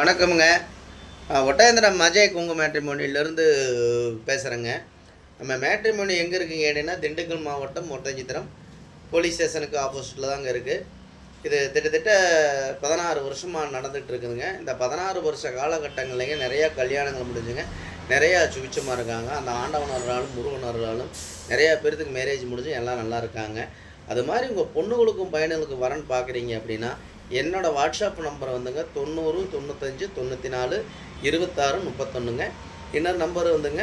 வணக்கமுங்க. ஒட்டாயந்திரம் ஒட்டயந்திரம் அஜய் குங்கு மேட்ரிமோனியிலேருந்து பேசுகிறேங்க நம்ம மேட்ரிமோனி எங்கே இருக்குங்க அப்படின்னா திண்டுக்கல் மாவட்டம் ஒட்டஞ்சித்திரம் போலீஸ் ஸ்டேஷனுக்கு ஆப்போசிட்டில் தாங்க இருக்குது இது கிட்டத்தட்ட பதினாறு வருஷமாக நடந்துகிட்டு இருக்குதுங்க. இந்த பதினாறு வருஷ காலகட்டங்கள்லேங்க நிறையா கல்யாணங்கள் முடிஞ்சுங்க. நிறையா சுவிச்சமாக இருக்காங்க. அந்த ஆண்டவனர்களாலும் முருகனர்களாலும் நிறையா பேர்த்துக்கு மேரேஜ் முடிஞ்சு எல்லாம் நல்லா இருக்காங்க. அது மாதிரி உங்கள் பொண்ணுகளுக்கும் பையனுகளுக்கும் வரன் பார்க்குறீங்க அப்படின்னா என்னோடய வாட்ஸ்அப் நம்பர் வந்துங்க தொண்ணூறு தொண்ணூத்தஞ்சு தொண்ணூற்றி நாலு இருபத்தாறு முப்பத்தொன்றுங்க இன்னொரு நம்பர் வந்துங்க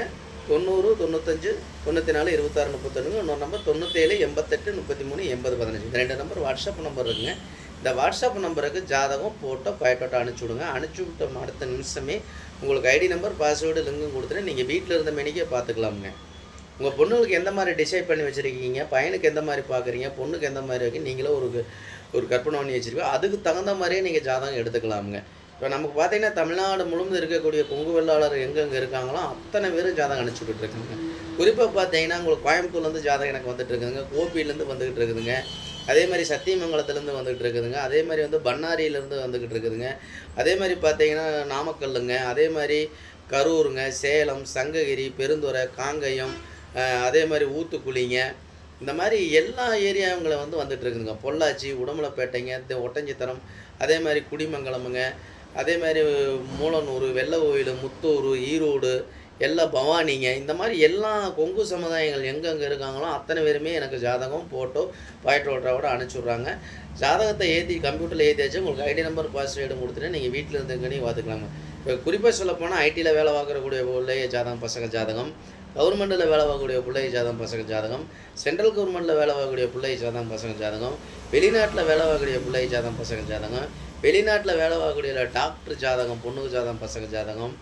தொண்ணூறு தொண்ணூத்தஞ்சு தொண்ணூற்றி நாலு இருபத்தாறு முப்பத்தொன்றுங்க இன்னொரு நம்பர் தொண்ணூற்றேழு எண்பத்தெட்டு முப்பத்தி மூணு எண்பது பதினஞ்சு. இந்த ரெண்டு நம்பர் வாட்ஸ்அப் நம்பர் இருக்குங்க. இந்த வாட்ஸ்அப் நம்பருக்கு ஜாதகம் ஃபோட்டோ பயட்டோட்டோ அனுப்பிச்சி விடுங்க. அனுப்பிச்சி விட்டோம் அடுத்த நிமிஷமே உங்களுக்கு ஐடி நம்பர் பாஸ்வேர்டு லிங்கும் கொடுத்துட்டு நீங்கள் வீட்டில் இருந்த மெனிக்கே பார்த்துக்கலாமுங்க. உங்கள் பொண்ணுகளுக்கு எந்த மாதிரி டிசைட் பண்ணி வச்சுருக்கீங்க? பையனுக்கு எந்த மாதிரி பார்க்குறீங்க பொண்ணுக்கு எந்த மாதிரி இருக்கு? நீங்களும் ஒரு ஒரு கற்பனை பண்ணி வச்சுருக்கோம் அதுக்கு தகுந்த மாதிரியே நீங்கள் ஜாதகம் எடுத்துக்கலாமுங்க. இப்போ நமக்கு பார்த்தீங்கன்னா தமிழ்நாடு முழுவதும் இருக்கக்கூடிய கொங்கு வெள்ளாளர் எங்கெங்கே இருக்காங்களோ அத்தனை பேரும் ஜாதகம் அனுப்பிச்சுட்டு இருக்குங்க. குறிப்பாக பார்த்தீங்கன்னா உங்களுக்கு கோயம்புத்தூர்லேருந்து ஜாதகம் எனக்கு வந்துட்டு இருக்குதுங்க. கோபியிலேருந்து வந்துக்கிட்டு இருக்குதுங்க. அதே மாதிரி சத்தியமங்கலத்துலேருந்து வந்துக்கிட்டு இருக்குதுங்க. அதே மாதிரி வந்து பண்ணாரியிலேருந்து வந்துக்கிட்டு இருக்குதுங்க. அதே மாதிரி பார்த்தீங்கன்னா நாமக்கல்லுங்க. அதே மாதிரி கரூருங்க. சேலம் சங்ககிரி பெருந்துறை காங்கயம் அதே மாதிரி ஊத்துக்குழிங்க. இந்த மாதிரி எல்லா ஏரியாவுங்களை வந்து வந்துட்டுருக்குதுங்க பொள்ளாச்சி உடம்புலப்பேட்டைங்க ஒட்டஞ்சித்தரம் அதே மாதிரி குடிமங்கலமுங்க அதே மாதிரி மூலனூர் வெள்ளை கோயில் முத்தூர் ஈரோடு எல்லா பவானிங்க. இந்த மாதிரி எல்லா கொங்கு சமுதாயங்கள் எங்கெங்கே இருக்காங்களோ அத்தனை பேருமே எனக்கு ஜாதகம் ஃபோட்டோ பாயிட்டோட்டோட அனுப்பிச்சுட்றாங்க. ஜாதகத்தை ஏற்றி கம்ப்யூட்டரில் ஏற்றியாச்சு உங்களுக்கு ஐடி நம்பர் பாஸ்வேர்டு கொடுத்துட்டு நீங்கள் வீட்டில் இருந்துங்கன்னு பார்த்துக்கலாங்க. இப்போ குறிப்பாக சொல்லப்போனால் ஐடியில் வேலை பார்க்கக்கூடிய பிள்ளைய ஜாதகம் பசங்க ஜாதகம். கவர்மெண்ட்டில் வேலை பார்க்கக்கூடிய பிள்ளை ஜாதகம் பசங்க ஜாதகம். சென்ட்ரல் கவர்மெண்ட்டில் வேலை பார்க்கக்கூடிய பிள்ளை ஜாதகம் பசங்க ஜாதகம். வெளிநாட்டில் வேலை பார்க்கக்கூடிய பிள்ளை ஜாதகம் பசங்க ஜாதகம். வெளிநாட்டில் வேலை பார்க்கக்கூடிய டாக்டர் ஜாதகம் பொண்ணுக்கு ஜாதகம் பசங்க ஜாதகம்.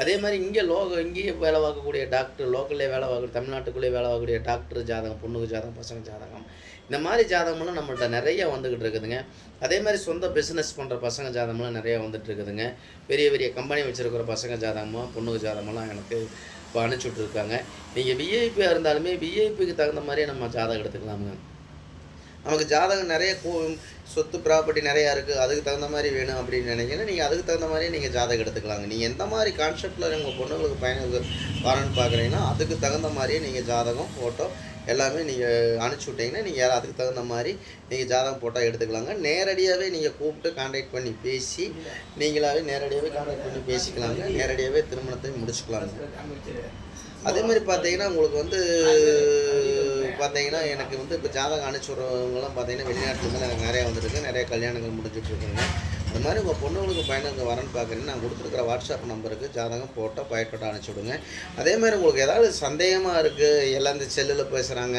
அதே மாதிரி இங்கே லோக இங்கேயே வேலை பார்க்கக்கூடிய டாக்டர் லோக்கல்லே வேலை பார்க்கக்கூடிய தமிழ்நாட்டுக்குள்ளே வேலை பார்க்கக்கூடிய டாக்டர் ஜாதகம் பொண்ணுக்கு ஜாதகம் பசங்க ஜாதகம் இந்த மாதிரி ஜாதகம்லாம் நம்மள்ட்ட நிறைய வந்துக்கிட்டு இருக்குதுங்க. அதே மாதிரி சொந்த பிஸ்னஸ் பண்ணுற பசங்க ஜாதகம்லாம் நிறையா வந்துட்டு இருக்குதுங்க. பெரிய பெரிய கம்பெனி வச்சுருக்கிற பசங்க ஜாதகமாக பொண்ணுக்கு ஜாதகமெல்லாம் எனக்கு இப்போ அனுப்பிச்சுட்ருக்காங்க நீங்கள் விஐபியாக இருந்தாலுமே விஐபிக்கு தகுந்த மாதிரியே நம்ம ஜாதகம் எடுத்துக்கலாமுங்க. நமக்கு ஜாதகம் நிறைய சொத்து ப்ராப்பர்ட்டி நிறையா இருக்குது அதுக்கு தகுந்த மாதிரி வேணும் அப்படின்னு நினைக்கிறேன் நீங்கள் அதுக்கு தகுந்த மாதிரியே நீங்கள் ஜாதகம் எடுத்துக்கலாங்க. நீங்கள் எந்த மாதிரி கான்செப்டில் உங்கள் பொண்ணுங்களுக்கு பயணம் வரணும்னு பார்க்குறீங்கன்னா அதுக்கு தகுந்த மாதிரியே நீங்கள் ஜாதகம் ஃபோட்டோ எல்லாமே நீங்கள் அனுப்பிச்சி விட்டீங்கன்னா நீங்கள் அதுக்கு தகுந்த மாதிரி நீங்கள் ஜாதகம் ஃபோட்டோ எடுத்துக்கலாங்க. நேரடியாகவே நீங்கள் கூப்பிட்டு காண்டாக்ட் பண்ணி பேசி நீங்களாகவே நேரடியாகவே காண்டாக்ட் பண்ணி பேசிக்கலாங்க. நேரடியாகவே திருமணத்தை முடிச்சுக்கலாங்க. அதே மாதிரி பார்த்தீங்கன்னா உங்களுக்கு வந்து பார்த்தீங்கன்னா எனக்கு வந்து இப்போ ஜாதகம் அனுப்பிச்சுடுறவங்களாம் பார்த்தீங்கன்னா வெளிநாட்டுலேருந்து எனக்கு நிறையா வந்துருக்கு. நிறைய கல்யாணங்கள் முடிஞ்சிட்ருக்குங்க இந்த மாதிரி உங்கள் பொண்ணுங்களுக்கு பையனுக்கு வரேன்னு பார்க்குறீங்கன்னா நான் கொடுத்துருக்குற வாட்ஸ்அப் நம்பருக்கு ஜாதகம் போட்டோ பயட்டோட்டோ அனுப்பிச்சி விடுங்க. அதே மாதிரி உங்களுக்கு ஏதாவது சந்தேகமாக இருக்குது எல்லாம் இந்த செல்லில் பேசுகிறாங்க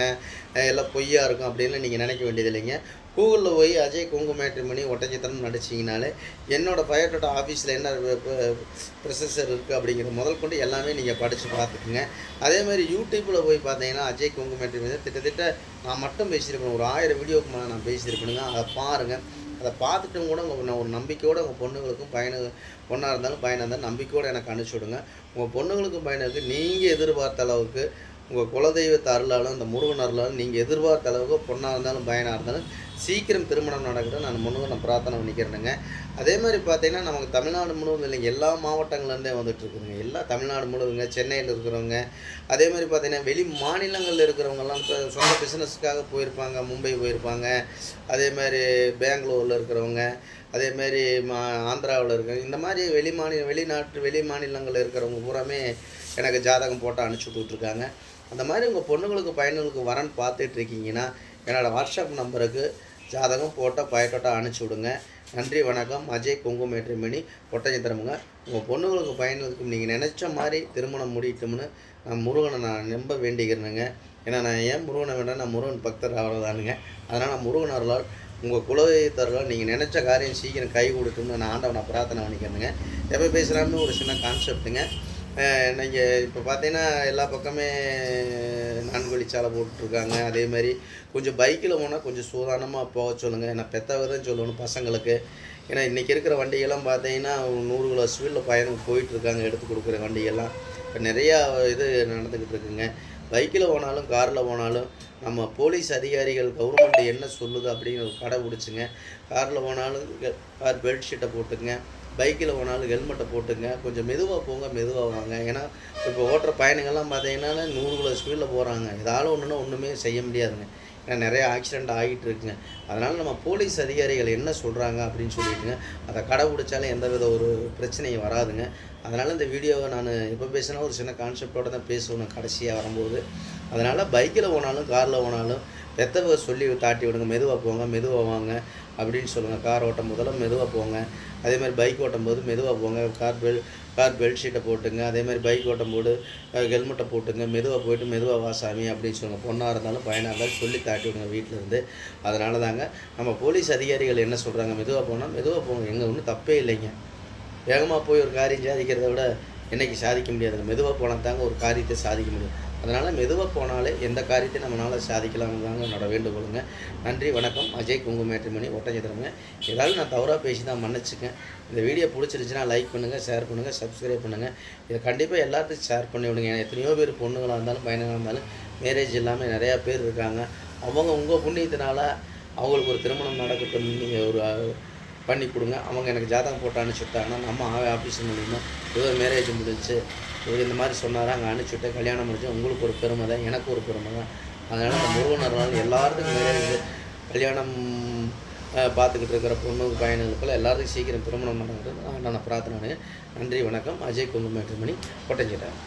எல்லாம் பொய்யா இருக்கும் அப்படின்னு நீங்கள் நினைக்க வேண்டியது இல்லைங்க. கூகுளில் போய் அஜய் குங்கு மணி ஒட்டச்சித்திரம் நடிச்சிங்கனாலே என்னோடய பயோட்டோட ஆஃபீஸில் என்ன ப்ரொசஸர் இருக்குது அப்படிங்கிற முதல் கொண்டு எல்லாமே நீங்கள் படித்து பார்த்துக்குங்க. அதே மாதிரி யூடியூப்பில் போய் பார்த்தீங்கன்னா அஜய் குங்கு மணி திட்டத்தட்ட நான் மட்டும் பேசியிருப்பேன். ஒரு ஆயிரம் வீடியோக்கு மேலே நான் பேசியிருப்பேனுங்க. அதை பாருங்கள் அதை பார்த்துட்டும் கூட உங்கள் நான் ஒரு நம்பிக்கையோடு உங்கள் பொண்ணுங்களுக்கும் பையனு பொண்ணாக இருந்தாலும் பையனாக இருந்தாலும் நம்பிக்கையோடு எனக்கு அனுப்பிச்சி விடுங்க. உங்கள் பொண்ணுங்களுக்கும் பையனுக்கு நீங்கள் எதிர்பார்த்த அளவுக்கு உங்கள் குலதெய்வத்தை அருளாலும் அந்த முருகன் அருளாலும் நீங்கள் எதிர்பார்த்த அளவுக்கு பொண்ணாக இருந்தாலும் பயனாக இருந்தாலும் சீக்கிரம் திருமணம் நடக்கட்டும். நான் முன்னுக்கு நான் பிரார்த்தனை பண்ணிக்கிறேனுங்க. அதே மாதிரி பார்த்தீங்கன்னா நமக்கு தமிழ்நாடு முழுவதும் இல்லைங்க. எல்லா மாவட்டங்கள்லேருந்தே வந்துட்டுருக்குங்க எல்லா தமிழ்நாடு முழுவதுங்க. சென்னையில் இருக்கிறவங்க. அதே மாதிரி பார்த்தீங்கன்னா வெளி மாநிலங்களில் இருக்கிறவங்கெல்லாம் இப்போ சொந்த பிஸ்னஸ்க்காக போயிருப்பாங்க. மும்பை போயிருப்பாங்க. அதே மாதிரி பெங்களூரில் இருக்கிறவங்க. அதே மாதிரி மா ஆந்திராவில் இருக்கிறவங்க. இந்த மாதிரி வெளி மாநில வெளிநாட்டு வெளி மாநிலங்களில் இருக்கிறவங்க பூராமே எனக்கு ஜாதகம் போட்டு அனுப்பிச்சி விட்டுட்ருக்காங்க அந்த மாதிரி உங்கள் பொண்ணுங்களுக்கு பையனுங்களுக்கு வரன்னு பார்த்துட்டு இருக்கீங்கன்னா என்னோடய வாட்ஸ்அப் நம்பருக்கு ஜாதகம் போட்டோ பயட்டோட்டோ அனுப்பிச்சி விடுங்க. நன்றி வணக்கம். அஜய் குங்கும ஏற்றுமணி ஒட்டஞ்சித்திரமுங்க உங்கள் பொண்ணுங்களுக்கு பையனுக்கு நீங்கள் நினச்ச மாதிரி திருமணம் முடியட்டும்னு நான் முருகனை நான் நம்ப வேண்டிக்கிறேனுங்க. ஏன்னா நான் ஏன் முருகனை வேண்டாம் நான் முருகன் பக்தர் அவ்வளோதானுங்க அதனால் நான் முருகன் அருளால் உங்கள் குலதெய்வத்தர்களால் நீங்கள் நினச்ச காரியம் சீக்கிரம் கை கொடுக்கும்னு நான் ஆண்டவனை பிரார்த்தனை பண்ணிக்கிறேனுங்க. எப்போ பேசுகிறான்னு ஒரு சின்ன கான்செப்ட்டுங்க நீங்கள் இப்போ பார்த்தீங்கன்னா எல்லா பக்கமே நான்கொழிச்சாலை வழிச்சாலை அதே மாதிரி கொஞ்சம் பைக்கில் போனால் கொஞ்சம் சூதானமாக போக சொல்லுங்கள் ஏன்னா பெத்தவங்க தான் சொல்லணும் பசங்களுக்கு. ஏன்னா இன்றைக்கி இருக்கிற வண்டியெல்லாம் பார்த்தீங்கன்னா நூறு கிலோ ஸ்பீடில் பயணம் போயிட்டுருக்காங்க எடுத்து கொடுக்குற வண்டியெல்லாம். இப்போ நிறையா இது நடந்துக்கிட்டு இருக்குங்க. பைக்கில் போனாலும் காரில் போனாலும் நம்ம போலீஸ் அதிகாரிகள் கவர்மெண்ட் என்ன சொல்லுது அப்படின்னு ஒரு கடை பிடிச்சிங்க. காரில் போனாலும் கார் பெல்ட் ஷீட்டை போட்டுங்க பைக்கில் போனாலும் ஹெல்மெட்டை போட்டுங்க. கொஞ்சம் மெதுவாக போங்க மெதுவாக வாங்க. ஏன்னா இப்போ ஓட்டுற பயணிகள்லாம் பார்த்தீங்கன்னா நூறு கிலோ ஸ்பீடில் போகிறாங்க இதால் ஒன்றுனா ஒன்றுமே செய்ய முடியாதுங்க. ஏன்னா நிறைய ஆக்சிடெண்ட் ஆகிட்டு இருக்குங்க. அதனால் நம்ம போலீஸ் அதிகாரிகள் என்ன சொல்கிறாங்க அப்படின்னு சொல்லிட்டுங்க அதை கடைபிடிச்சாலும் எந்த வித ஒரு பிரச்சனையும் வராதுங்க. அதனால் இந்த வீடியோவை நான் எப்போ பேசினா ஒரு சின்ன கான்செப்டோடு தான் பேசுவேன் கடைசியாக வரும்போது. அதனால் பைக்கில் போனாலும் காரில் போனாலும் பெத்தவங்க சொல்லி தாட்டி விடுங்க. மெதுவாக போங்க மெதுவாக வாங்க. அப்படின்னு சொல்லுங்கள் கார் ஓட்டும் போதெல்லாம் மெதுவாக போங்க. அதே மாதிரி பைக் ஓட்டும் போது மெதுவாக போங்க. கார் பெல் கார் பெல்ட் ஷீட்டை போட்டுங்க. அதே மாதிரி பைக் ஓட்டும் போது ஹெல்மெட்டை போட்டுங்க. மெதுவாக போயிட்டு மெதுவாக வா சாமி அப்படின்னு சொல்லுங்கள் பொண்ணாக இருந்தாலும் பையனாக இருந்தாலும் சொல்லி தாட்டி விடுங்க வீட்டில் இருந்து. அதனால தாங்க நம்ம போலீஸ் அதிகாரிகள் என்ன சொல்கிறாங்க மெதுவாக போனால் மெதுவாக போங்க. எங்கே ஒன்றும் தப்பே இல்லைங்க. வேகமாக போய் ஒரு காரியம் சாதிக்கிறத விட என்னைக்கு சாதிக்க முடியாது மெதுவாக போனால் தாங்க ஒரு காரியத்தை சாதிக்க முடியும். அதனால் மெதுவாக போனாலே எந்த காரியத்தையும் நம்மளால் சாதிக்கலாம் தாங்க என்னோட வேண்டுகோளுங்க. நன்றி வணக்கம். அஜய் குங்கு மேட்ரிமணி ஏதாவது நான் தவறாக பேசி தான் மன்னிச்சுக்கேன் இந்த வீடியோ பிடிச்சிருந்துச்சுன்னா லைக் பண்ணுங்கள் ஷேர் பண்ணுங்கள் சப்ஸ்கிரைப் பண்ணுங்கள் இதை கண்டிப்பாக எல்லாத்தையும் ஷேர் பண்ணி விடுங்க. எத்தனையோ பேர் பொண்ணுங்களாக இருந்தாலும் பையனாக இருந்தாலும் மேரேஜ் இல்லாமல் நிறையா பேர் இருக்காங்க. அவங்க உங்கள் புண்ணியத்தினால அவங்களுக்கு ஒரு திருமணம் நடக்கட்டும். நீங்கள் ஒரு பண்ணி கொடுங்க. அவங்க எனக்கு ஜாதகம் போட்டு அனுப்பிச்சுட்டாங்கன்னா நம்ம ஆஃபீஸ் மூலிமா ஏதோ மேரேஜ் முடிஞ்சு இவர் இந்த மாதிரி சொன்னார் அங்கே அனுப்பிச்சுட்டு கல்யாணம் முடிஞ்சு உங்களுக்கு ஒரு பெருமை தான் எனக்கு ஒரு பெருமை தான். அதனால் அந்த முருகனர்னால எல்லாருக்கும் மேரேஜ் கல்யாணம் பார்த்துக்கிட்டு இருக்கிற பொண்ணு பையனுங்களுக்குள்ள எல்லாருக்கும் சீக்கிரம் திருமணம் பண்ணுறது நான் பிரார்த்தனை. நன்றி வணக்கம். அஜய் குங்குமேட்டுமணி கொட்டஞ்சிட்டேன்